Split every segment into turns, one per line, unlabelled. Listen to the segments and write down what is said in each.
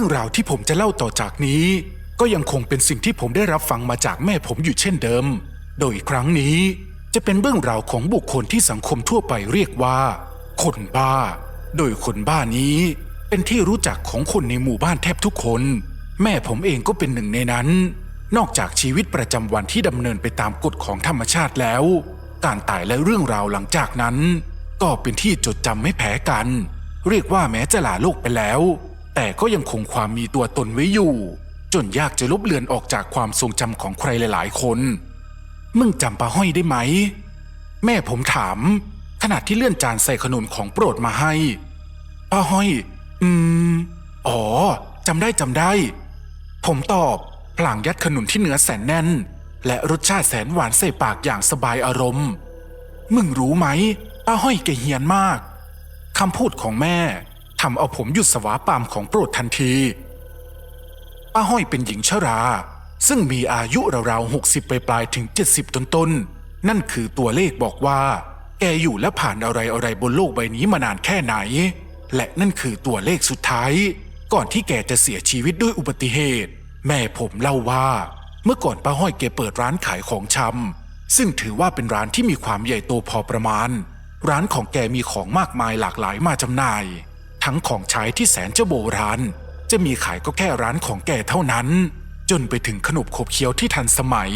รื่องราวที่ผมจะเล่าต่อจากนี้ ก็ยังคงเป็นสิ่งที่ผมได้รับฟังมาจากแม่ผมอยู่เช่นเดิม โดยครั้งนี้จะเป็นเรื่องราวของบุคคลที่สังคมทั่วไปเรียกว่า คนบ้า โดยคนบ้านี้ เป็นที่รู้จักของคนในหมู่บ้านแทบทุกคน แม่ผมเองก็เป็นหนึ่งในนั้น นอกจากชีวิตประจำวันที่ดำเนินไปตามกฎของธรรมชาติแล้ว การตายและเรื่องราวหลังจากนั้น ก็เป็นที่จดจำไม่แพ้กัน เรียกว่าแม้จะลาโลกไปแล้ว แต่ก็ยังคงความมีตัวตนไว้อยู่ จนยากจะลบเลือนออกจากความทรงจำของใครหลาย ๆ คน มึงจำป้าห้อยได้ไหม แม่ผมถาม ขณะที่เลื่อนจานใส่ขนมของโปรดมาให้ป้าห้อย อืม อ๋อจำได้จำได้ ผมตอบพลางยัดขนุนที่เนื้อแสนแน่น และรสชาติแสนหวานใส่ปากอย่างสบายอารมณ์ มึงรู้ไหมป้าห้อยแกเฮียนมากคำพูดของแม่ ทำเอาผมหยุดสวาปามของโปรดทันที ป้าห้อยเป็นหญิงชรา ซึ่งมีอายุราวๆหกสิบปลายๆถึง70ต้นๆ นั่นคือตัวเลขบอกว่า แกอยู่และผ่านอะไรอะไรๆบนโลกใบนี้มานานแค่ไหน และนั่นคือตัวเลขสุดท้าย ก่อนที่แกจะเสียชีวิตด้วยอุบัติเหตุ แม่ผมเล่าว่า เมื่อก่อนป้าห้อยแกเปิดร้านขายของชำซึ่งถือว่าเป็นร้านที่มีความใหญ่โตพอประมาณ ร้านของแกมีของมากมายหลากหลายมาจำหน่าย ทั้งของใช้ที่แสนจะโบราณ จะมีขายก็แค่ร้านของแกเท่านั้น จนไปถึงขนบขบเคี้ยวที่ทันสมัย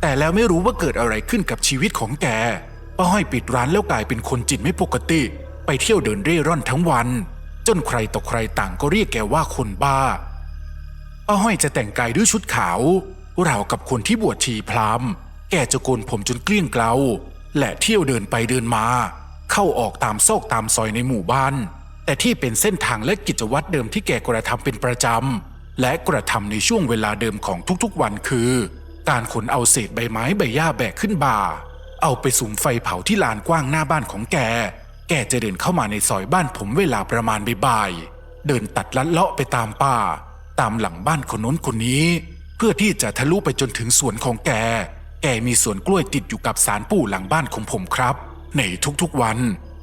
แต่แล้วไม่รู้ว่าเกิดอะไรขึ้นกับชีวิตของแกป้าห้อยปิดร้านแล้วกลายเป็นคนจิตไม่ปกติ ไปเที่ยวเดินเร่ร่อนทั้งวัน จนใครต่อใครต่างก็เรียกแกว่าคนบ้าป้าห้อยจะแต่งกายด้วยชุดขาวราวกับคนที่บวชชีพราหมณ์ แกจะโกนผมจนเกลี้ยงเกลาและเที่ยวเดินไปเดินมา เข้าออกตามซอกตามซอยในหมู่บ้าน แต่ที่เป็นเส้นทางและกิจวัตรเดิมที่แกกระทำเป็นประจำ และกระทำในช่วงเวลาเดิมของทุกๆวันคือ การขนเอาเศษใบไม้ใบหญ้าแบกขึ้นบ่า เอาไปสุมไฟเผาที่ลานกว้างหน้าบ้านของแก แกจะเดินเข้ามาในซอยบ้านผมเวลาประมาณบ่ายเดินตัดลัดเลาะไปตามป่า ตามหลังบ้านคนน้นคนนี้ เพื่อที่จะทะลุไปจนถึงสวนของแก แกมีสวนกล้วยติดอยู่กับสารปู่หลังบ้านของผมครับ ในทุกๆวัน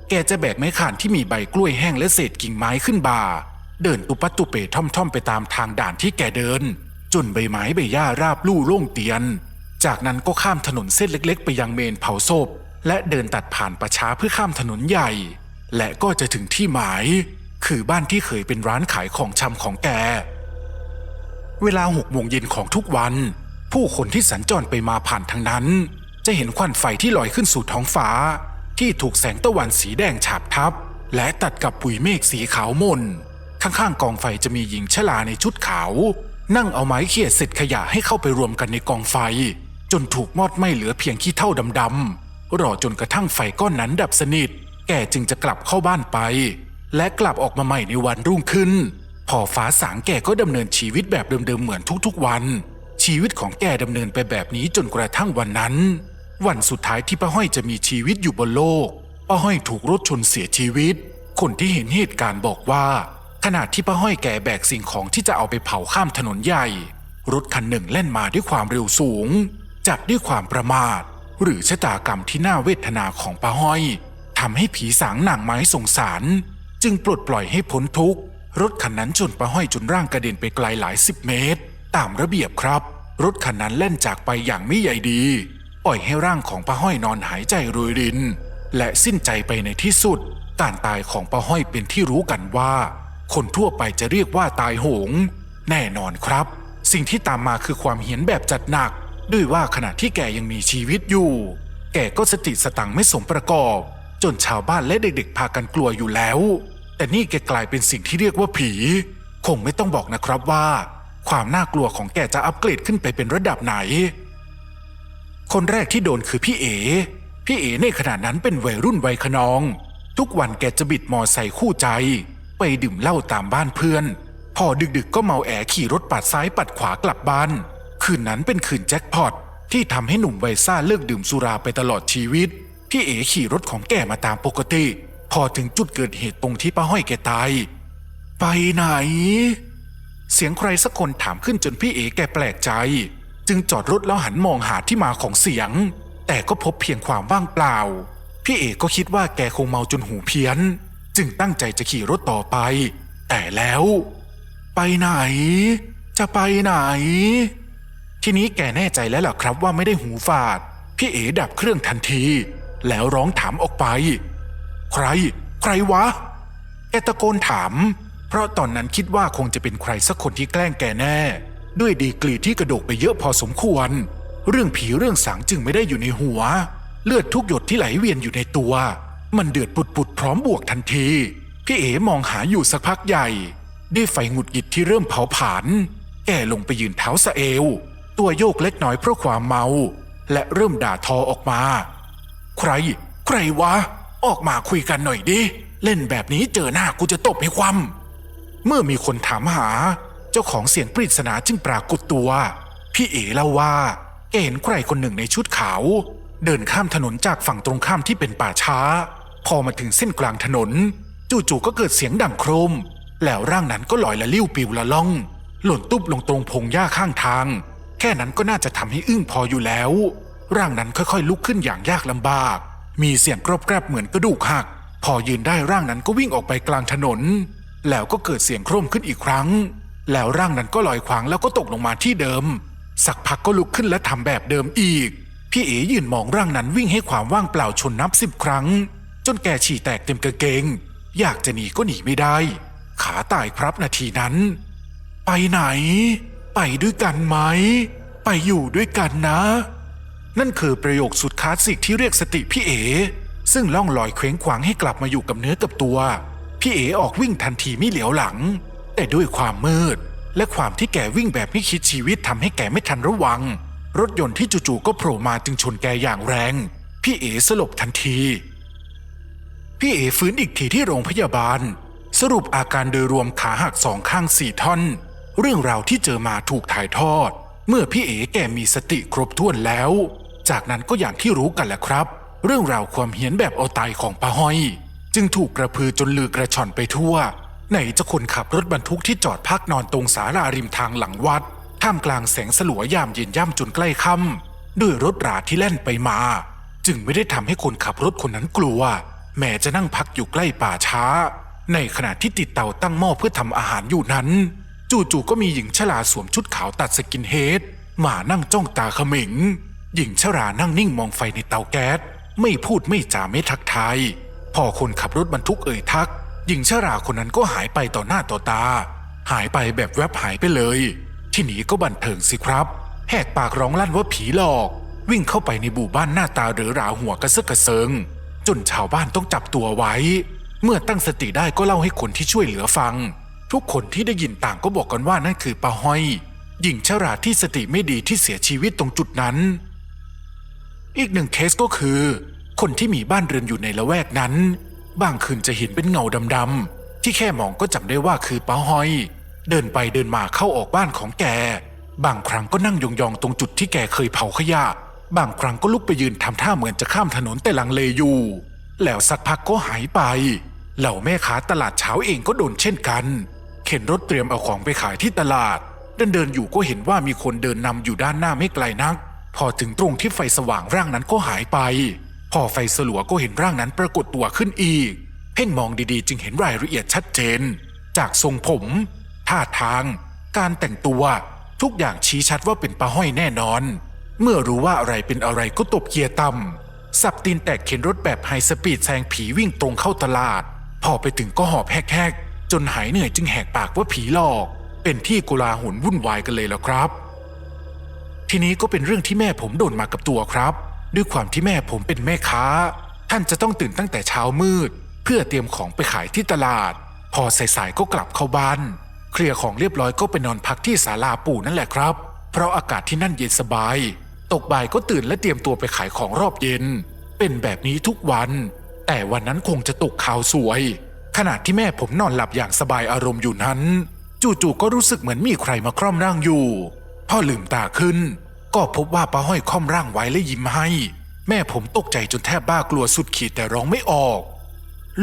แกจะแบกไม้ข่านที่มีใบกล้วยแห้งและเศษกิ่งไม้ขึ้นบ่า เดินตุปัตตุเปท่อมๆไปตามทางด่านที่แกเดิน จนใบไม้ใบหญ้าราบลู่โล่งเตียน จากนั้นก็ข้ามถนนเส้นเล็กๆ ไปยังเมนเผาศพ และเดินตัดผ่านประช้าเพื่อข้ามถนนใหญ่ และก็จะถึงที่หมาย คือบ้านที่เคยเป็นร้านขายของชำของแก เวลาหกโมงเย็นของทุกวัน ผู้คนที่สัญจรไปมาผ่านทางนั้น จะเห็นควันไฟที่ลอยขึ้นสู่ท้องฟ้า ที่ถูกแสงตะวันสีแดงฉาบทับ และตัดกับปุ๋ยเมฆสีขาวมน ข้างๆกองไฟจะมีหญิงชราในชุดขาว นั่งเอาไม้เขี่ยเศษขยะให้เข้าไปรวมกันในกองไฟ จนถูกมอดไหม้เหลือเพียงขี้เท่าดำๆรอจนกระทั่งไฟก้อนนั้นดับสนิท แกจึงจะกลับเข้าบ้านไป และกลับออกมาใหม่ในวันรุ่งขึ้น พอฟ้าสางแกก็ดำเนินชีวิตแบบเดิมๆเหมือนทุกๆวัน ชีวิตของแกดำเนินไปแบบนี้จนกระทั่งวันนั้น วันสุดท้ายที่ป้าห้อยจะมีชีวิตอยู่บนโลกป้าห้อยถูกรถชนเสียชีวิต คนที่เห็นเหตุการณ์บอกว่า ขณะที่ป้าห้อยแกแบกสิ่งของที่จะเอาไปเผาข้ามถนนใหญ่ รถคันหนึ่งแล่นมาด้วยความเร็วสูง จับด้วยความประมาท หรือชะตากรรมที่น่าเวทนาของป้าห้อยทำให้ผีสางนางไม้สงสาร จึงปลดปล่อยให้พ้นทุกข์รถคันนั้นชนป้าห้อยจนร่างกระเด็นไปไกลหลายสิบเมตร ตามระเบียบครับ รถคันนั้นแล่นจากไปอย่างไม่ใยดี ปล่อยให้ร่างของป้าห้อยนอนหายใจรวยริน และสิ้นใจไปในที่สุด การตายของป้าห้อยเป็นที่รู้กันว่า คนทั่วไปจะเรียกว่าตายโหง แน่นอนครับ สิ่งที่ตามมาคือความเหียนแบบจัดหนัก ด้วยว่าขณะที่แกยังมีชีวิตอยู่ แกก็สติสตังค์ไม่สมประกอบ จนชาวบ้านและเด็กๆ พากันกลัวอยู่แล้ว แต่นี่แกกลายเป็นสิ่งที่เรียกว่าผี คงไม่ต้องบอกนะครับว่า ความน่ากลัวของแกจะอัปเกรดขึ้นไปเป็นระดับไหน คนแรกที่โดนคือพี่เอพี่เอในขณะนั้นเป็นวัยรุ่นวัยขนอง ทุกวันแกจะบิดมอไซค์คู่ใจ ไปดื่มเหล้าตามบ้านเพื่อน พอดึกๆก็เมาแอขี่รถปัดซ้ายปัดขวากลับบ้าน คืนนั้นเป็นคืนแจ็คพอตที่ทำให้หนุ่มวัยซ่าเลิกดื่มสุราไปตลอดชีวิต พี่เอขี่รถของแกมาตามปกติ พอถึงจุดเกิดเหตุตรงที่ป้าห้อยแกตาย ไปไหน เสียงใครสักคนถามขึ้นจนพี่เอแกแปลกใจ จึงจอดรถแล้วหันมองหาที่มาของเสียง แต่ก็พบเพียงความว่างเปล่า พี่เอก็คิดว่าแกคงเมาจนหูเพี้ยน จึงตั้งใจจะขี่รถต่อไป แต่แล้ว ไปไหน จะไปไหน ทีนี้แกแน่ใจแล้วล่ะครับว่าไม่ได้หูฝาด พี่เอดับเครื่องทันที แล้วร้องถามออกไป ใคร ใครวะแกตะโกนถาม เพราะตอนนั้นคิดว่าคงจะเป็นใครสักคนที่แกล้งแกแน่ ด้วยดีกรีที่กระโดกไปเยอะพอสมควร เรื่องผีเรื่องสางจึงไม่ได้อยู่ในหัว เลือดทุกหยดที่ไหลเวียนอยู่ในตัว มันเดือดปุดๆพร้อมบวกทันที พี่เอ๋มองหาอยู่สักพักใหญ่ ด้วยไฟหงุดหงิดที่เริ่มเผาผลาญแกลงไปยืนเท้าสะเอว ตัวโยกเล็กน้อยเพราะความเมา และเริ่มด่าทอออกมา ใคร ใครวะ ออกมาคุยกันหน่อยดิ เล่นแบบนี้เจอหน้ากูจะตบให้คว่ำเมื่อมีคนถามหา เจ้าของเสียงปริศนาจึงปรากฏตัว พี่เอ๋เล่าว่าแกเห็นใครคนหนึ่งในชุดขาว เดินข้ามถนนจากฝั่งตรงข้ามที่เป็นป่าช้า พอมาถึงเส้นกลางถนน จู่ๆก็เกิดเสียงดังโครม แล้วร่างนั้นก็ลอยละลิ้วปิวละล่อง หล่นตุ๊บลงตรงพงหญ้าข้างทาง แค่นั้นก็น่าจะทำให้อึ้งพออยู่แล้ว ร่างนั้นค่อยๆ ลุกขึ้นอย่างยากลำบาก มีเสียงกรอบแกรบเหมือนกระดูกหัก พอยืนได้ร่างนั้นก็วิ่งออกไปกลางถนน แล้วก็เกิดเสียงโครมขึ้นอีกครั้ง แล้วร่างนั้นก็ลอยขวางแล้วก็ตกลงมาที่เดิม สักพักก็ลุกขึ้นและทำแบบเดิมอีก พี่เอ๋ยืนมองร่างนั้นวิ่งให้ความว่างเปล่าชนนับสิบครั้ง จนแกฉี่แตกเต็มกางเกง อยากจะหนีก็หนีไม่ได้ ขาตายครับนาทีนั้น ไปไหน ไปด้วยกันไหม ไปอยู่ด้วยกันนะ นั่นคือประโยคสุดคลาสสิกที่เรียกสติพี่เอ๋ซึ่งล่องลอยเคว้งขวางให้กลับมาอยู่กับเนื้อกับตัว พี่เอ๋ออกวิ่งทันทีไม่เหลียวหลัง แต่ด้วยความมืด และความที่แกวิ่งแบบไม่คิดชีวิตทำให้แกไม่ทันระวัง รถยนต์ที่จู่ๆก็โผล่มาจึงชนแกอย่างแรง พี่เอสลบทันที พี่เอฟื้นอีกทีที่โรงพยาบาล สรุปอาการโดยรวมขาหักสองข้างสี่ท่อน เรื่องราวที่เจอมาถูกถ่ายทอด เมื่อพี่เอแกมีสติครบถ้วนแล้ว จากนั้นก็อย่างที่รู้กันแหละครับ เรื่องราวความเฮี้ยนแบบเอาตายของป้าห้อย จึงถูกกระพือจนลือกระชอนไปทั่ว ไหนจะคนขับรถบรรทุกที่จอดพักนอนตรงสาราริมทางหลังวัด ท่ามกลางแสงสลัวยามเย็นย่ำจนใกล้ค่ำด้วยรถราที่แล่นไปมา จึงไม่ได้ทำให้คนขับรถคนนั้นกลัว แม้จะนั่งพักอยู่ใกล้ป่าช้า ในขณะที่ติดเตาตั้งหม้อเพื่อทำอาหารอยู่นั้น จู่ๆก็มีหญิงชราสวมชุดขาวตัดสกินเฮดมานั่งจ้องตาเขม็งหญิงชรานั่งนิ่งมองไฟในเตาแก๊สไม่พูดไม่จาไม่ทักทาย พอคนขับรถบรรทุกเอ่ยทัก หญิงชราคนนั้นก็หายไปต่อหน้าต่อตา หายไปแบบแวบหายไปเลย ที่หนีก็บันเทิงสิครับ แหกปากร้องลั่นว่าผีหลอก วิ่งเข้าไปในบู่บ้านหน้าตาเหรือราหัวกระเซึกกระเซิง จนชาวบ้านต้องจับตัวไว้ เมื่อตั้งสติได้ก็เล่าให้คนที่ช่วยเหลือฟัง ทุกคนที่ได้ยินต่างก็บอกกันว่านั่นคือป้าห้อย หญิงชราที่สติไม่ดีที่เสียชีวิตตรงจุดนั้น อีกหนึ่งเคสก็คือ คนที่มีบ้านเรือนอยู่ในละแวกนั้น บางคืนจะเห็นเป็นเงาดำๆที่แค่มองก็จำได้ว่าคือป้าห้อย เดินไปเดินมาเข้าออกบ้านของแก บางครั้งก็นั่งยองๆตรงจุดที่แกเคยเผาขยะ บางครั้งก็ลุกไปยืนทำท่าเหมือนจะข้ามถนนแต่ลังเลอยู่ แล้วสักพักก็หายไป เหล่าแม่ค้าตลาดเช้าเองก็โดนเช่นกัน เข็นรถเตรียมเอาของไปขายที่ตลาด เดินเดินอยู่ก็เห็นว่ามีคนเดินนำอยู่ด้านหน้าไม่ไกลนัก พอถึงตรงที่ไฟสว่างร่างนั้นก็หายไป พอไฟสลัวก็เห็นร่างนั้นปรากฏตัวขึ้นอีก เพ่งมองดีๆ จึงเห็นรายละเอียดชัดเจน จากทรงผม ท่าทาง การแต่งตัว ทุกอย่างชี้ชัดว่าเป็นป้าห้อยแน่นอน เมื่อรู้ว่าอะไรเป็นอะไรก็ตบเกียร์ต่ำสับตีนแตกเข็นรถแบบไฮสปีดแซงผีวิ่งตรงเข้าตลาด พอไปถึงก็หอบแหกๆ จนหายเหนื่อยจึงแหกปากว่าผีหลอก เป็นที่กุลาหุนวุ่นวายกันเลยแล้วครับ ทีนี้ก็เป็นเรื่องที่แม่ผมโดนมากับตัวครับ ด้วยความที่แม่ผมเป็นแม่ค้า ท่านจะต้องตื่นตั้งแต่เช้ามืด เพื่อเตรียมของไปขายที่ตลาด พอสายๆก็กลับเข้าบ้าน เคลียร์ของเรียบร้อยก็ไปนอนพักที่ศาลาปู่นั่นแหละครับ เพราะอากาศที่นั่นเย็นสบาย ตกบ่ายก็ตื่นและเตรียมตัวไปขายของรอบเย็น เป็นแบบนี้ทุกวัน แต่วันนั้นคงจะตกข่าวสวย ขณะที่แม่ผมนอนหลับอย่างสบายอารมณ์อยู่นั้น จู่ๆก็รู้สึกเหมือนมีใครมาคร่อมร่างอยู่ พ่อลืมตาขึ้น ก็พบว่าป้าห้อยค่อมร่างไว้และยิ้มให้ แม่ผมตกใจจนแทบบ้ากลัวสุดขีดแต่ร้องไม่ออก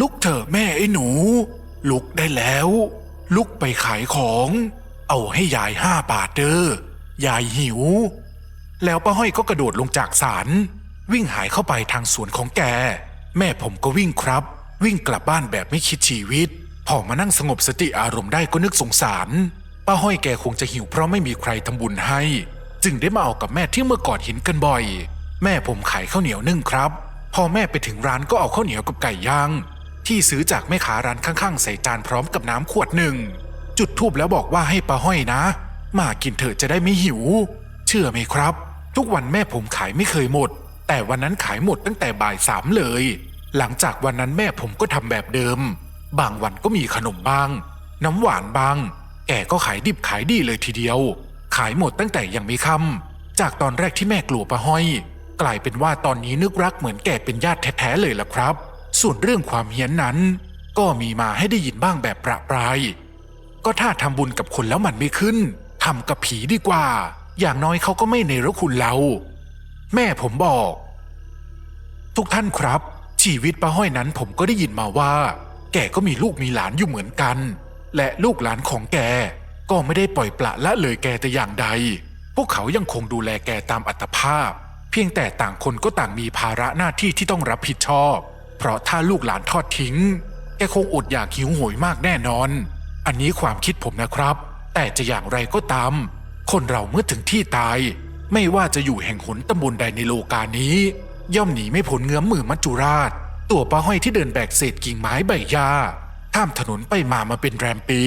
ลุกเถอะแม่ไอ้หนู ลุกได้แล้ว ลุกไปขายของ เอาให้ยายห้าบาทเด้อยายหิว แล้วป้าห้อยก็กระโดดลงจากศาลวิ่งหายเข้าไปทางสวนของแก แม่ผมก็วิ่งครับ วิ่งกลับบ้านแบบไม่คิดชีวิต พอมานั่งสงบสติอารมณ์ได้ก็นึกสงสาร ป้าห้อยแกคงจะหิวเพราะไม่มีใครทำบุญให้ จึงได้มาเอากับแม่ที่เมื่อก่อนเห็นกันบ่อย แม่ผมขายข้าวเหนียวนึ่งครับ พอแม่ไปถึงร้านก็เอาข้าวเหนียวกับไก่ย่าง ที่ซื้อจากแม่ค้าร้านข้างๆ ใส่จานพร้อมกับน้ำขวดหนึ่ง จุดทูบแล้วบอกว่าให้ป้าห้อยนะ มากินเถอะจะได้ไม่หิว เชื่อไหมครับ ทุกวันแม่ผมขายไม่เคยหมด แต่วันนั้นขายหมดตั้งแต่บ่ายสามเลย หลังจากวันนั้นแม่ผมก็ทำแบบเดิม บางวันก็มีขนมบ้าง น้ำหวานบ้างแกก็ขายดิบขายดีเลยทีเดียวายหมดตั้งแต่ยังไม่ค่ำจากตอนแรกที่แม่กลัวป้าห้อย กลายเป็นว่าตอนนี้นึกรักเหมือนแกเป็นญาติแท้ๆเลยล่ะครับ ส่วนเรื่องความเฮี้ยนนั้น ก็มีมาให้ได้ยินบ้างแบบประปราย ก็ถ้าทำบุญกับคนแล้วมันไม่ขึ้นทำกับผีดีกว่า อย่างน้อยเขาก็ไม่ในรคุณเรา แม่ผมบอก ทุกท่านครับ ชีวิตป้าห้อยนั้นผมก็ได้ยินมาว่า แกก็มีลูกมีหลานอยู่เหมือนกัน และลูกหลานของแก ก็ไม่ได้ปล่อยปละละเลยแกแต่อย่างใด พวกเขายังคงดูแลแกตามอัตภาพ เพียงแต่ต่างคนก็ต่างมีภาระหน้าที่ที่ต้องรับผิดชอบ เพราะถ้าลูกหลานทอดทิ้ง แกคงอดอยากหิวโหยมากแน่นอน อันนี้ความคิดผมนะครับ แต่จะอย่างไรก็ตาม คนเราเมื่อถึงที่ตาย ไม่ว่าจะอยู่แห่งหนตำบลใดในโลกานี้ ย่อมหนีไม่พ้นเงื้อมมือมัจจุราช ตัวป้าห้อยที่เดินแบกเศษกิ่งไม้ใบหญ้าข้ามถนนไปมามาเป็นแรมปี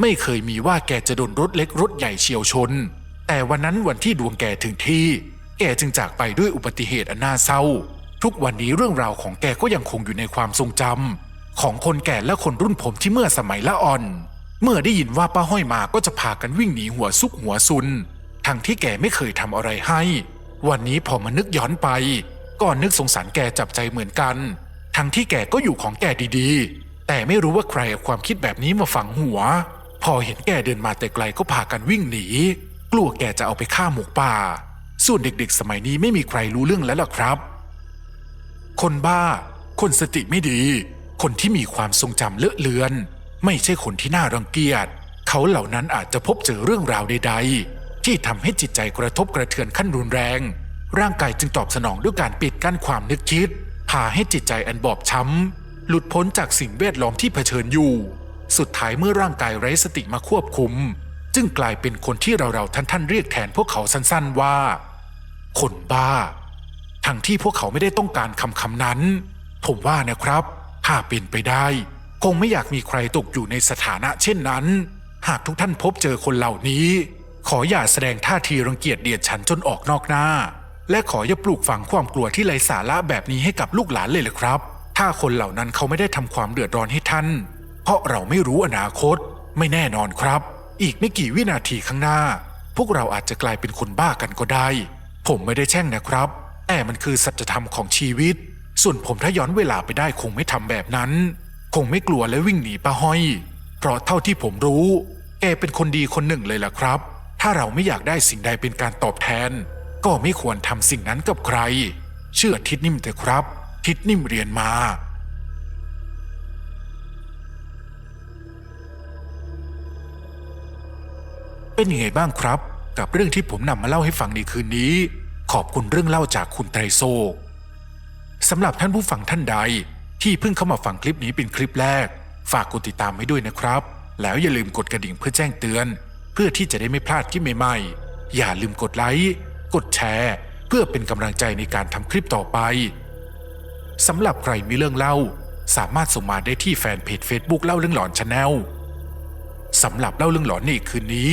ไม่เคยมีว่าแกจะโดนรถเล็กรถใหญ่เฉียวชน แต่วันนั้นวันที่ดวงแกถึงที่ แกจึงจากไปด้วยอุบัติเหตุอันน่าเศร้า ทุกวันนี้เรื่องราวของแกก็ยังคงอยู่ในความทรงจำของคนแก่และคนรุ่นผมที่เมื่อสมัยละอ่อน เมื่อได้ยินว่าป้าห้อยมาก็จะพากันวิ่งหนีหัวซุกหัวซุน ทั้งที่แกไม่เคยทำอะไรให้ วันนี้พอมานึกย้อนไป ก็นึกสงสารแกจับใจเหมือนกัน ทั้งที่แกก็อยู่ของแกดีๆ แต่ไม่รู้ว่าใครเอาความคิดแบบนี้มาฝังหัว พอเห็นแกเดินมาแต่ไกลก็พากันวิ่งหนี กลัวแกจะเอาไปฆ่าหมกป่า ส่วนเด็กๆ สมัยนี้ไม่มีใครรู้เรื่องแล้วล่ะครับ คนบ้า คนสติไม่ดี คนที่มีความทรงจำเลอะเลือน ไม่ใช่คนที่น่ารังเกียจ เขาเหล่านั้นอาจจะพบเจอเรื่องราวใด ๆ ที่ทำให้จิตใจกระทบกระเทือนขั้นรุนแรง ร่างกายจึงตอบสนองด้วยการปิดกั้นความนึกคิดพาให้จิตใจอันบอบช้ำหลุดพ้นจากสิ่งแวดล้อมที่เผชิญอยู่ สุดท้ายเมื่อร่างกายไร้สติมาควบคุม จึงกลายเป็นคนที่เราๆท่านๆเรียกแทนพวกเขาสั้นๆว่า คนบ้า ทั้งที่พวกเขาไม่ได้ต้องการคำคำนั้น ผมว่านะครับ ถ้าเป็นไปได้ คงไม่อยากมีใครตกอยู่ในสถานะเช่นนั้น หากทุกท่านพบเจอคนเหล่านี้ ขออย่าแสดงท่าทีรังเกียจเดียดฉันจนออกนอกหน้า และขออย่าปลูกฝังความกลัวที่ไร้สาระแบบนี้ให้กับลูกหลานเลยเลยครับ ถ้าคนเหล่านั้นเขาไม่ได้ทำความเดือดร้อนให้ท่าน เพราะเราไม่รู้อนาคต ไม่แน่นอนครับ อีกไม่กี่วินาทีข้างหน้า พวกเราอาจจะกลายเป็นคนบ้ากันก็ได้ ผมไม่ได้แช่งนะครับ แต่มันคือสัจธรรมของชีวิต ส่วนผมถ้าย้อนเวลาไปได้คงไม่ทำแบบนั้น คงไม่กลัวและวิ่งหนีป้าห้อย เพราะเท่าที่ผมรู้ แกเป็นคนดีคนหนึ่งเลยล่ะครับ ถ้าเราไม่อยากได้สิ่งใดเป็นการตอบแทน ก็ไม่ควรทำสิ่งนั้นกับใคร เชื่อทิดนิ่มเถอะครับ ทิดนิ่มเรียนมา เป็นยังไงบ้างครับ กับเรื่องที่ผมนำมาเล่าให้ฟังในคืนนี้ ขอบคุณเรื่องเล่าจากคุณไตรโซสำหรับท่านผู้ฟังท่านใด ที่เพิ่งเข้ามาฟังคลิปนี้เป็นคลิปแรก ฝากกดติดตามไว้ด้วยนะครับ แล้วอย่าลืมกดกระดิ่งเพื่อแจ้งเตือน เพื่อที่จะได้ไม่พลาดคลิปใหม่ๆ อย่าลืมกดไลค์กดแชร์ เพื่อเป็นกำลังใจในการทำคลิปต่อไปสำหรับใครมีเรื่องเล่า สามารถส่งมาได้ที่แฟนเพจ Facebook เล่าเรื่องหลอนชาแนลสำหรับเล่าเรื่องหลอนในคืนนี้